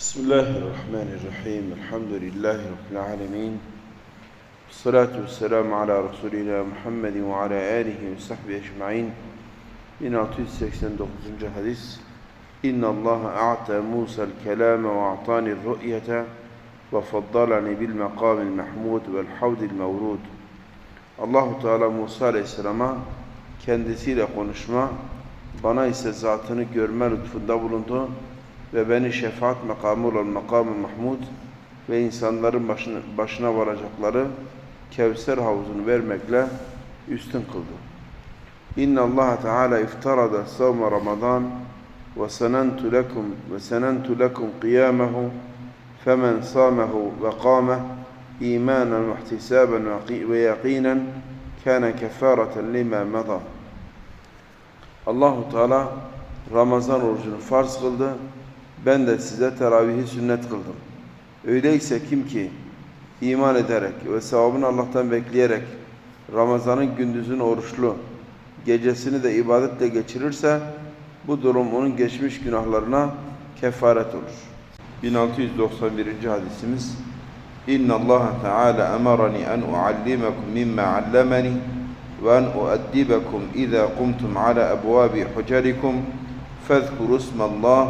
Bismillahirrahmanirrahim. Elhamdülillahi Rabbil alemin. Salatu vesselamu ala Resulina Muhammedin ve ala alihi ve sahbihi ecma'in. 1689. hadis. İnna Allah a'ta Musa'l kelame ve a'tani rü'yete ve faddalani bil makamil mahmud vel havdil mevrud. Allahu Teala Musa Aleyhisselam'a kendisiyle konuşma, bana ise zatını görme lütfunda bulundu ve beni şefaat makamı olan makamı Mahmud ve insanların başına, başına varacakları Kevser havuzunu vermekle üstün kıldı. İnna Allah Teala iftarada savma Ramazan ve senentu lekum ve senentu lekum kıyamehu femen sâmehu ve kâmeh imanen ve ihtisaben ve yakinen kâne kefâreten lima mada. Allahu Teala Ramazan orucunu farz kıldı. Ben de size teravihi sünnet kıldım. Öyleyse kim ki iman ederek ve sevabını Allah'tan bekleyerek Ramazan'ın gündüzünü oruçlu, gecesini de ibadetle geçirirse bu durum onun geçmiş günahlarına kefaret olur. 1691. hadisimiz İnna Allah Teala emarani en uallimakum mimma allamani ve en uaddibakum iza kumtum ala ebvabi hucarikum fezkuru ismallah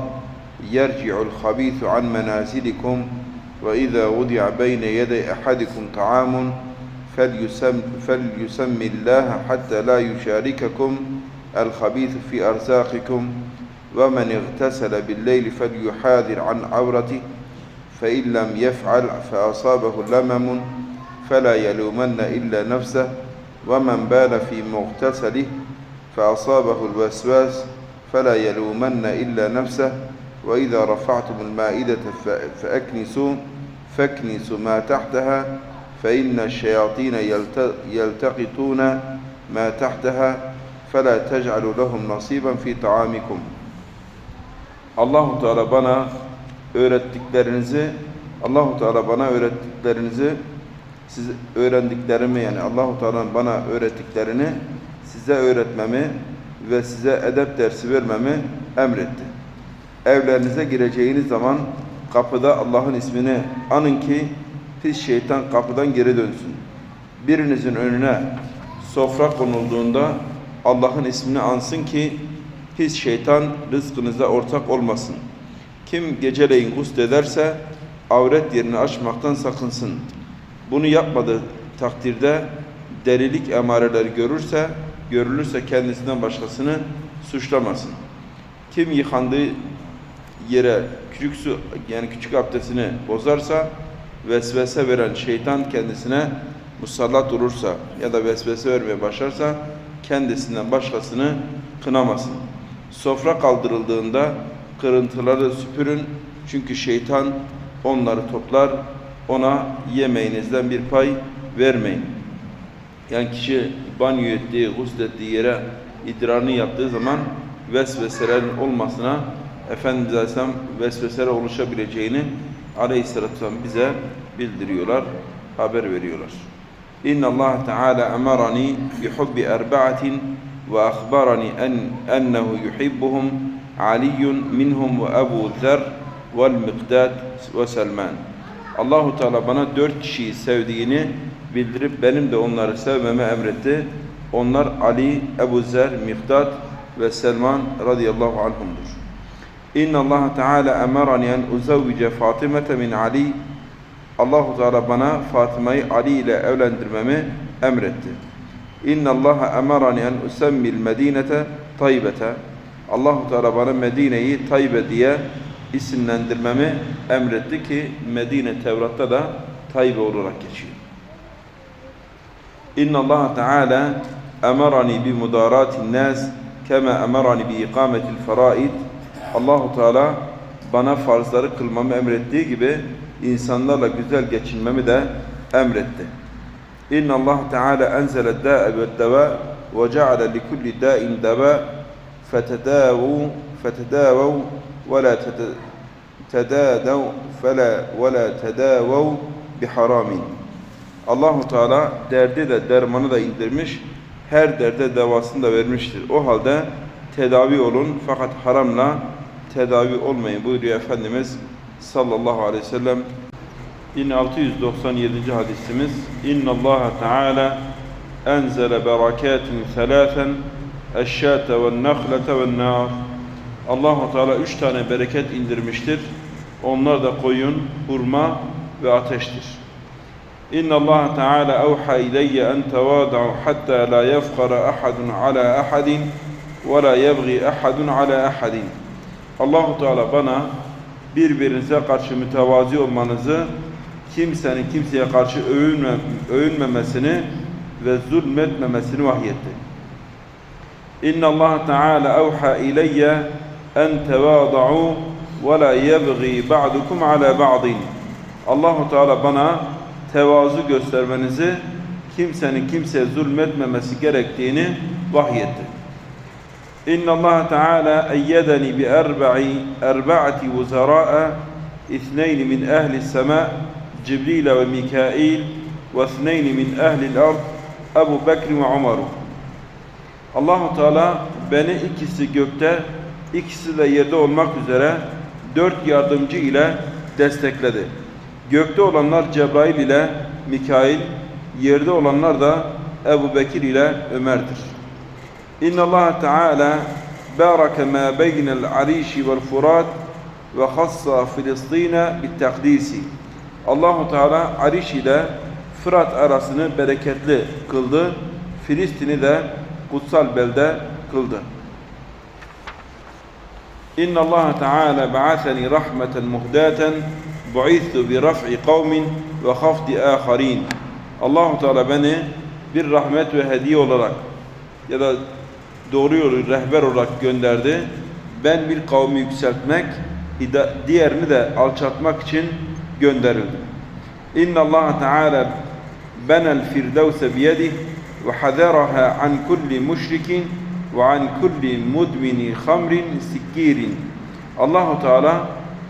يرجع الخبيث عن منازلكم وإذا وضع بين يدي أحدكم طعام فليسم, فليسم الله حتى لا يشارككم الخبيث في أرزاقكم. ومن اغتسل بالليل فليحاذر عن عورته فإن لم يفعل فأصابه لمم فلا يلومن إلا نفسه. ومن بال في مغتسله فأصابه الوسواس فلا يلومن إلا نفسه. وإذا رفعتم المائدة فأكنسوا فاكنسوا ما تحتها فإن الشياطين يلتقطون ما تحتها فلا تجعلوا لهم نصيبا في طعامكم Allahu Teala bana öğrettiklerinizi Allahu Teala bana öğrettiklerinizi siz öğrendiklerimi yani Allahu Teala'nın bana öğrettiklerini size öğretmemi ve size edep dersi vermemi emretti evlerinize gireceğiniz zaman kapıda Allah'ın ismini anın ki pis şeytan kapıdan geri dönsün. Birinizin önüne sofra konulduğunda Allah'ın ismini ansın ki pis şeytan rızkınıza ortak olmasın. Kim geceleyin gusl ederse avret yerini açmaktan sakınsın. Bunu yapmadığı takdirde delilik emareleri görürse, görülürse kendisinden başkasını suçlamasın. Kim yıkandığı yere küçük su yani küçük abdestini bozarsa vesvese veren şeytan kendisine musallat olursa ya da vesvese vermeye başlarsa kendisinden başkasını kınamasın. Sofra kaldırıldığında kırıntıları süpürün çünkü şeytan onları toplar ona yemeğinizden bir pay vermeyin. Yani kişi banyo ettiği, guslettiği yere idrarını yaptığı zaman vesveselerin olmasına Efendimiz Aleyhisselam vesveseler oluşabileceğini Aleyhisselatü Vesselam bize bildiriyorlar, haber veriyorlar. İnna Allah Teala emarani bi hubbi erba'atin ve akhbarani en ennehu yuhibbuhum Aliyyun minhum ve Ebu Zer vel Miqdad ve Selman. Allahu Teala bana dört kişiyi sevdiğini bildirip benim de onları sevmemi emretti. Onlar Ali, Ebu Zer, Miqdad ve Selman radıyallahu anhumdur. İnna Allah Teala emarani en uzavvice Fatıma min Ali. Allahu Teala bana Fatıma'yı Ali ile evlendirmemi emretti. İnna Allah emarani en usemmil Medinete Taybete. Allahu Teala bana Medine'yi Taybe diye isimlendirmemi emretti ki Medine Tevrat'ta da Taybe olarak geçiyor. İnna Allah Teala emarani bi mudaratin nas kema emarani bi ikametil faraid Allahu Teala bana farzları kılmamı emrettiği gibi insanlarla güzel geçinmemi de emretti. İnna Allah Teala enzele da'a ve deva ve ceale li kulli da'in deva fetedâvu fetedâvu ve la tedâdev fela ve la tedâvev biharamin. Allahu Teala derdi de dermanı da indirmiş, her derde devasını da vermiştir. O halde tedavi olun fakat haramla tedavi olmayın buyuruyor Efendimiz sallallahu aleyhi ve sellem 1697. hadisimiz İnna Allah Teala enzele berakatin thalathen eşşate ve nakhlete ve nar Allahu Teala üç tane bereket indirmiştir. Onlar da koyun, hurma ve ateştir. İnna Allah Teala evha ileyye en tevada'u hatta la yefkara ahadun ala ahadin ve la yebgi ahadun ala ahadin. Allahu Teala bana birbirinize karşı mütevazi olmanızı, kimsenin kimseye karşı övünme, övünmemesini ve zulmetmemesini vahyetti. İnna Allah Teala evha ileyye en tevada'u ve la yebgi ba'dukum ala ba'din. Allahu Teala bana tevazu göstermenizi, kimsenin kimseye zulmetmemesi gerektiğini vahyetti. İnna Allah Teala eyyedeni bi erba'i erba'ati vuzara'a اثنين من أهل السماء جبريل وميكائيل واثنين من أهل الأرض Ebu Bekir ve Ömer. Allahu Teala beni ikisi gökte, ikisi de yerde olmak üzere dört yardımcı ile destekledi. Gökte olanlar Cebrail ile Mikail, yerde olanlar da Ebu Bekir ile Ömer'dir. İnna Allah Teala baraka ma beynel arishi vel furat ve hassa Filistin'e bit takdisi. Allahu Teala Ariş ile Fırat arasını bereketli kıldı. Filistin'i de kutsal belde kıldı. İnna Allah Teala ba'athani rahmeten muhdaten bu'ithu bi raf'i kavmin ve hafdi aharin. Allahu Teala beni bir rahmet ve hediye olarak ya da doğru yolu rehber olarak gönderdi. Ben bir kavmi yükseltmek, diğerini de alçaltmak için gönderildim. İnna Allah Teala benel firdevse biyedih ve haderaha an kulli müşrikin ve an kulli mudmini hamrin sikkirin. Allahu Teala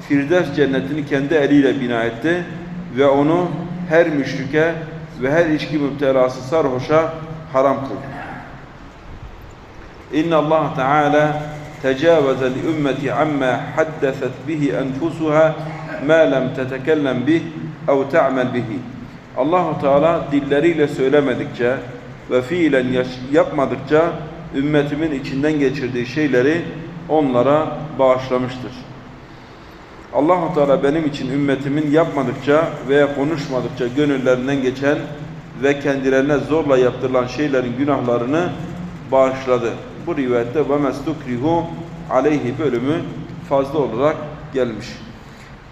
Firdevs cennetini kendi eliyle bina etti ve onu her müşrike ve her içki müptelası sarhoşa haram kıldı. İnna Allah Teala tecavaze li ümmeti amma haddeset bihi enfusuha ma lem tetekellem bih ev te'mel bihi. Allahu Teala dilleriyle söylemedikçe ve fiilen yapmadıkça ümmetimin içinden geçirdiği şeyleri onlara bağışlamıştır. Allahu Teala benim için ümmetimin yapmadıkça veya konuşmadıkça gönüllerinden geçen ve kendilerine zorla yaptırılan şeylerin günahlarını bağışladı. Bu rivayette ve mestukrihu aleyhi bölümü fazla olarak gelmiş.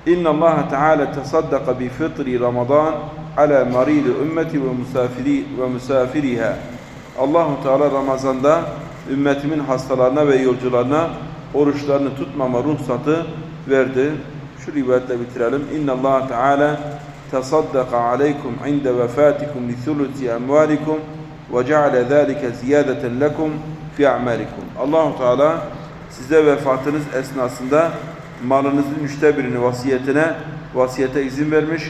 İnna Allah Teala tasaddaqa bi fitri Ramazan ala marid ümmeti ve musafiri ve musafiriha. Allahu Teala Ramazan'da ümmetimin hastalarına ve yolcularına oruçlarını tutmama ruhsatı verdi. Şu rivayetle bitirelim. İnna Allah Teala tasaddaqa aleykum inde vefatikum li thuluthi amwalikum ve ceale zâlike ziyadeten lekum fi a'malikum. Allahu Teala size vefatınız esnasında malınızın üçte birini vasiyetine vasiyete izin vermiş.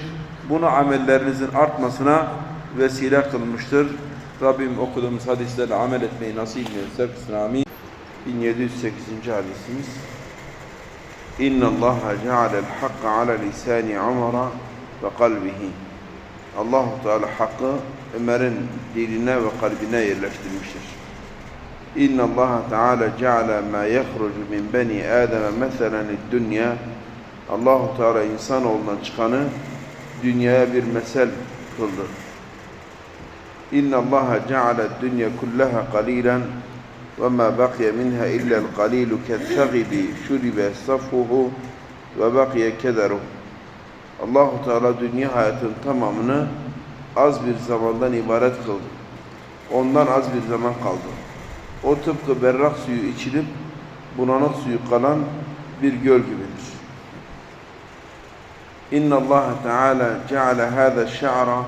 Bunu amellerinizin artmasına vesile kılmıştır. Rabbim okuduğumuz hadislerle amel etmeyi nasip etsin. Amin. 1708. hadisimiz. İnna Allah cealel hakka ala lisani Ömer'a ve kalbihi. Allahu Teala hakkı Ömer'in diline ve kalbine yerleştirmiştir. İnna Allah Teala ceale ma yahrucu min bani Adem meselen dünya. Allahu Teala insanoğlundan çıkanı dünyaya bir mesel kıldı. İnna Allah ceale dünya kullaha qalilan ve ma baqiya minha illa al-qalilu ke'th-thagibi şuribe safuhu ve baqiya kederuhu. Allahu Teala dünya hayatının tamamını az bir zamandan ibaret kıldı. Ondan az bir zaman kaldı. O tıpkı berrak suyu içilip bulanık suyu kalan bir göl gibidir. İnna Allah Teala ceale hâzâ şe'ra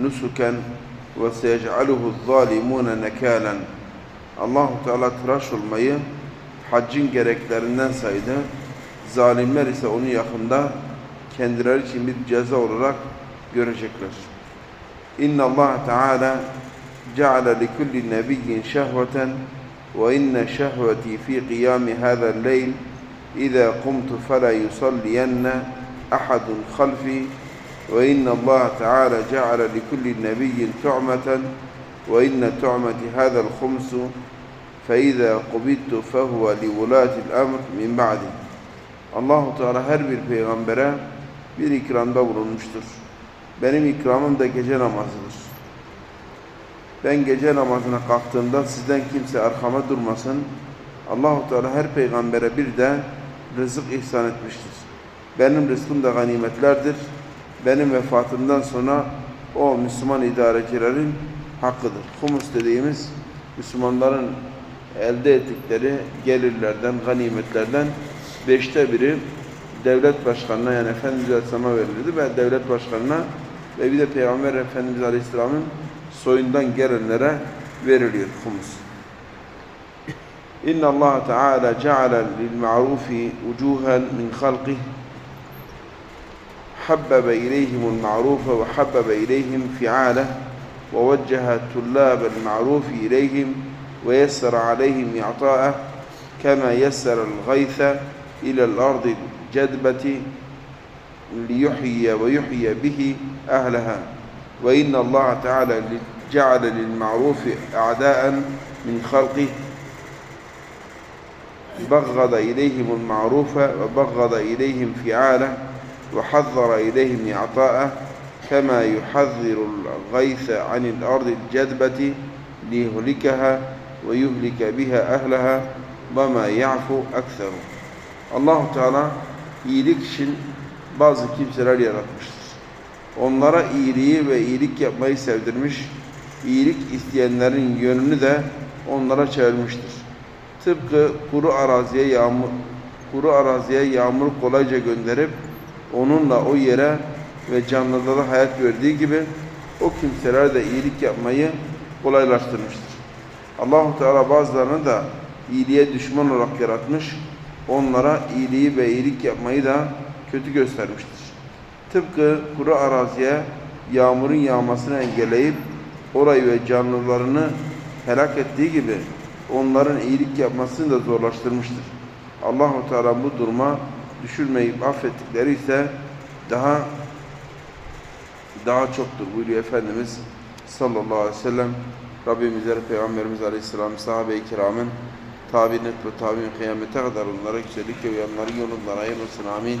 nusuken ve seyec'aluhu zâlimûne nekâlen. Allahu Teala tıraş olmayı haccın gereklerinden saydı. Zalimler ise onu yakında kendileri için bir ceza olarak görecekler. İnna Allah Teala جعل لكل نبي شهوة وإن شهوتي في قيام هذا الليل إذا قمت فلا يصلين أحد خلفي وإن الله تعالى جعل لكل نبي تعمة وإن تعمة هذا الخمس فإذا قبضت فهو لولاة الأمر من بعدي Allahu Teala her bir peygambere bir ikramda bulunmuştur. Benim ikramım da gece namazıdır. Ben gece namazına kalktığımda sizden kimse arkama durmasın. Allahu Teala her peygambere bir de rızık ihsan etmiştir. Benim rızkım da ganimetlerdir. Benim vefatımdan sonra o Müslüman idarecilerin hakkıdır. Humus dediğimiz Müslümanların elde ettikleri gelirlerden, ganimetlerden beşte biri devlet başkanına yani Efendimiz Aleyhisselam'a verilirdi ve devlet başkanına ve bir de Peygamber Efendimiz Aleyhisselam'ın soyundan gelenlere veriliyor humus. İnna Allah Teala ceale lil ma'rufi vucuhan min halqih حبب إليهم المعروف وحبب إليهم فعاله ووجه طلاب المعروف إليهم ويسر عليهم إعطاءه كما يسر الغيث إلى الأرض الجدبة ليحيي ويحيي به أهلها وإن الله تعالى جعل للمعروف أعداء من خلقه بغض إليهم المعروف وبغض إليهم فعاله وحذر إليهم إعطاءه كما يحذر الغيث عن الأرض الجدبة ليهلكها ويهلك بها أهلها وما يعفو أكثر Allahu Teala iyilik için bazı kimseler. Onlara iyiliği ve iyilik yapmayı sevdirmiş, iyilik isteyenlerin yönünü de onlara çevirmiştir. Tıpkı kuru araziye yağmur kuru araziye yağmur kolayca gönderip onunla o yere ve canlılara hayat verdiği gibi o kimseler de iyilik yapmayı kolaylaştırmıştır. Allahu Teala bazılarını da iyiliğe düşman olarak yaratmış, onlara iyiliği ve iyilik yapmayı da kötü göstermiştir. Tıpkı kuru araziye yağmurun yağmasını engelleyip orayı ve canlılarını helak ettiği gibi onların iyilik yapmasını da zorlaştırmıştır. Allahu Teala bu duruma düşürmeyip affettikleri ise daha daha çoktur buyuruyor Efendimiz sallallahu aleyhi ve sellem. Rabbimize, Peygamberimiz aleyhisselam, sahabe-i kiramın tabi'in ve tabi'in kıyamete kadar onlara güzellik ve uyanların yolundan ayırmasın. Amin.